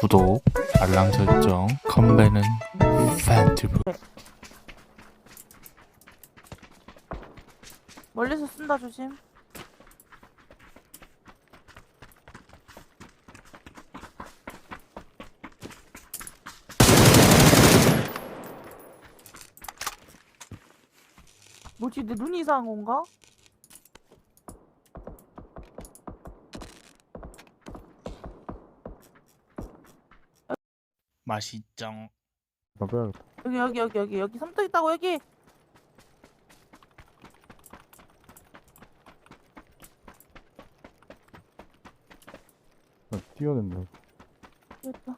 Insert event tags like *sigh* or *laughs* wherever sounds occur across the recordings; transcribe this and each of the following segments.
구독, 알람 설정, 컴배는 팬티브. 멀리서 쓴다 조심. 뭐지 내 눈이 이상한 건가? 나 빼야겠다. 여기 여기 여기 여기 여기 삼뚝 있다고 여기. 나 뛰어낸다. 있다.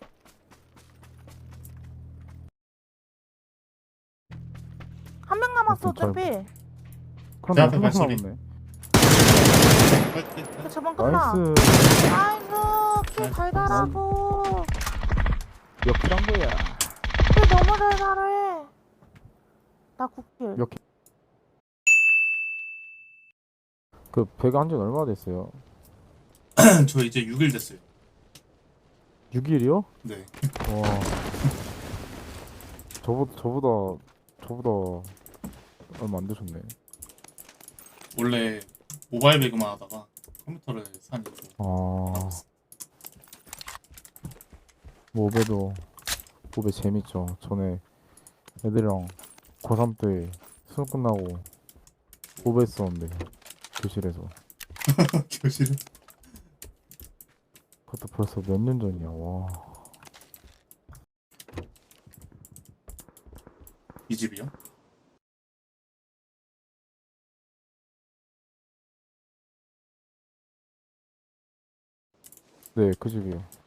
한 명 남았어 어, 괜찮아. 어차피. 그럼 내나 앞에 한명 발소리. 남았네. 그 저번 끝나. 나이스. 아이고 키 달달하고. 역킬한 거야. 키 너무 달달해. 나 국길. 역- 그 배가 한지 얼마나 됐어요? *clears throat* 저 이제 6일 됐어요. 6일이요? 네. 와. *laughs* 저보다 저보다 저보다 얼마 안 되셨네. 원래 모바일 배그만 하다가 컴퓨터를 산 이후로 아. 모베도 모베 재밌죠. 전에 애들이랑 고3 때 수능 끝나고 모베 했었는데 교실에서 *laughs* 교실에 그것도 벌써 몇 년 전이야. 와. 이 집이요? 네, 그 집이요.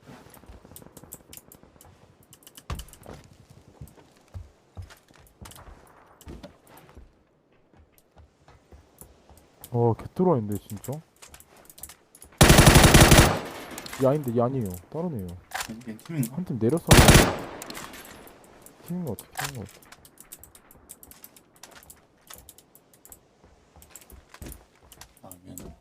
어, 개뚜라인데 진짜? 야인데 야니에요. 다른 애요. 이게 팀인가? 한 팀 내렸어. 팀인 것 같아. 팀인 것 같아. 아 미안해.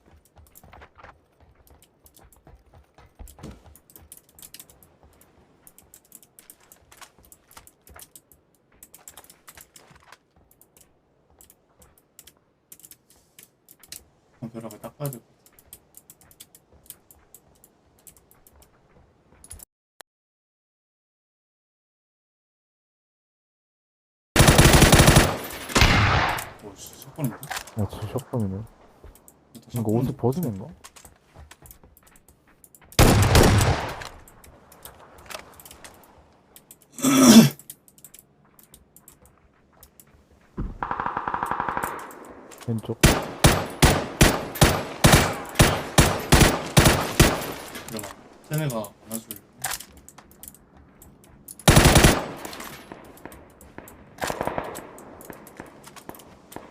벼락을 닦아야 될 것 같아. 오씨 샷건인데? 야, 진짜 샷건이네. 또 이거 옷을 벗은 애인가? 왼쪽 쟤네가 안아줄.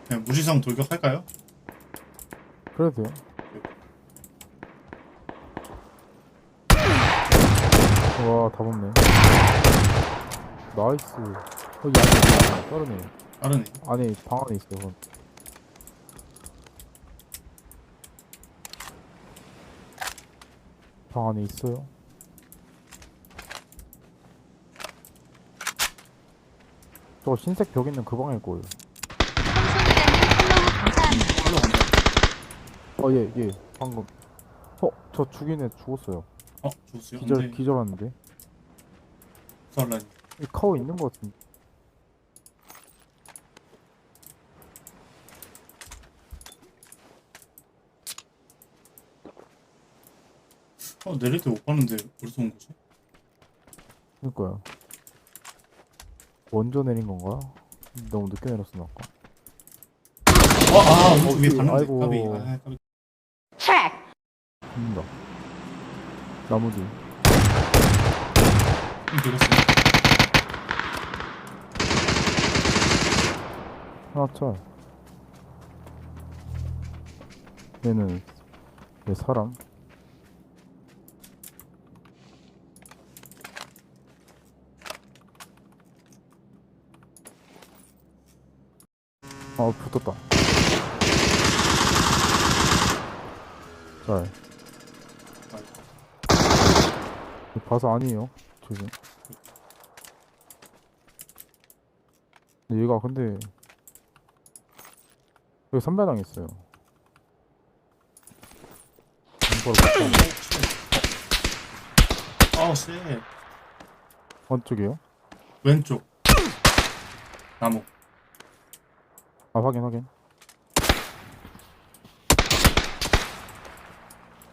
그냥 무지성 돌격할까요? 그래도 돼요 와 다 붙네 나이스 여기 안에 있네 애 빠르네. 안에 방 안에 그건. 방 안에 있어요 저 흰색 벽 있는 그 방일 거예요 어, 예, 예, 방금. 어, 저 죽인 애 죽었어요. 어, 좋았어요. 기절, 근데 기절하는데. 살라니. 이 카오 있는 것 같은데. 어, 내릴 때 못 봤는데 어디서 온 거지? 그니까요. 먼저 내린 건가? 너무 늦게 내렸어, 나 아까. 어, 아, 어, 위에 그, 봤는데. 아이고. 까비. 아, 까비. 죽는다. 나무 뒤. 좀 되겠어. 하나 짤. 얘는, 얘 사람. 아, 붙었다. 짤. 봐서 아니에요. 근데 얘가 근데 여기 선배당 있어요. 아우 씨 어느 쪽이에요? 왼쪽 나무 아 확인 확인.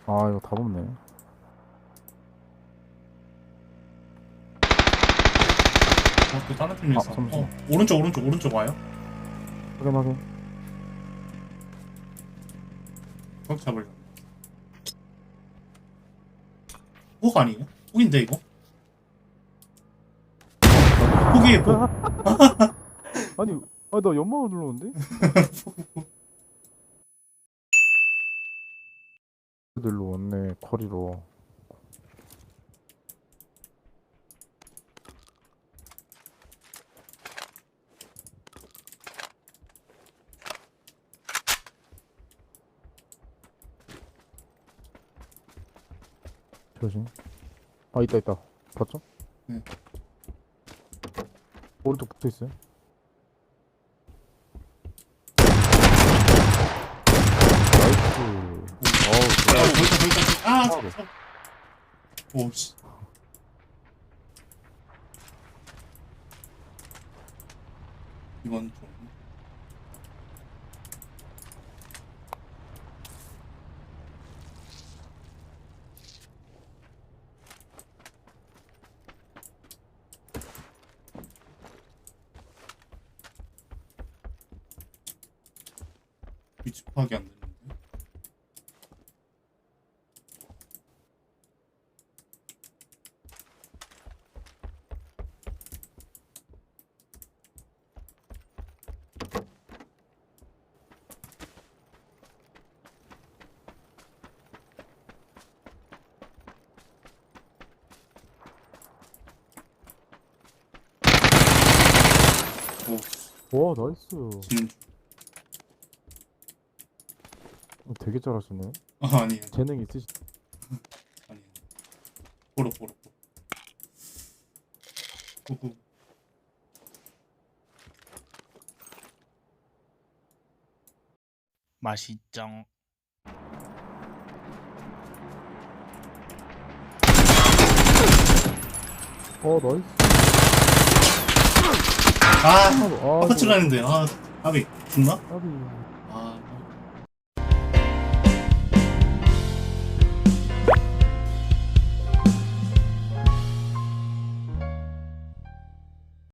아 이거 다 붙네. 어 또 다른 팀에서 아, 잠시만. 어, 오른쪽 오른쪽 오른쪽 와요 확인 확인. 꽉 잡으려고 혹 아니에요? 혹인데 이거? 혹이에요 혹 *laughs* 아니 아 나 연막을 눌렀는데? *laughs* 들로 왔네 커리로. 조심. 아 있다 있다. 봤죠? 네. 오른쪽 붙어 있어요. 나이스. 어우, 거기다. 아, 아, 저, 저. 오, 씨. 이건 좀. 위치 파악이 안되 와 나이스. 중. 어, 되게 잘하시네. 아, 아니에요. 재능 있으시. 아니에요. 보러, 보러, 보러. 오호. 맛있정 어 나이스. 아, 아, 아파치라 했는데, 아, 아비, 죽나? 까비.